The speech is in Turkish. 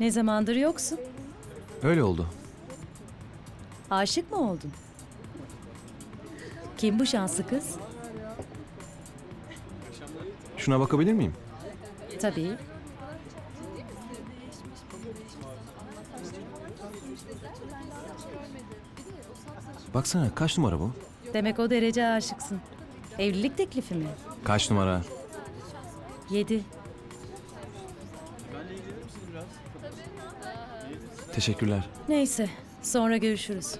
Ne zamandır yoksun? Öyle oldu. Aşık mı oldun? Kim bu şanslı kız? Şuna bakabilir miyim? Tabii. Baksana kaç numara bu? Demek o derece aşıksın. Evlilik teklifi mi? Kaç numara? Yedi. Teşekkürler. Neyse, sonra görüşürüz.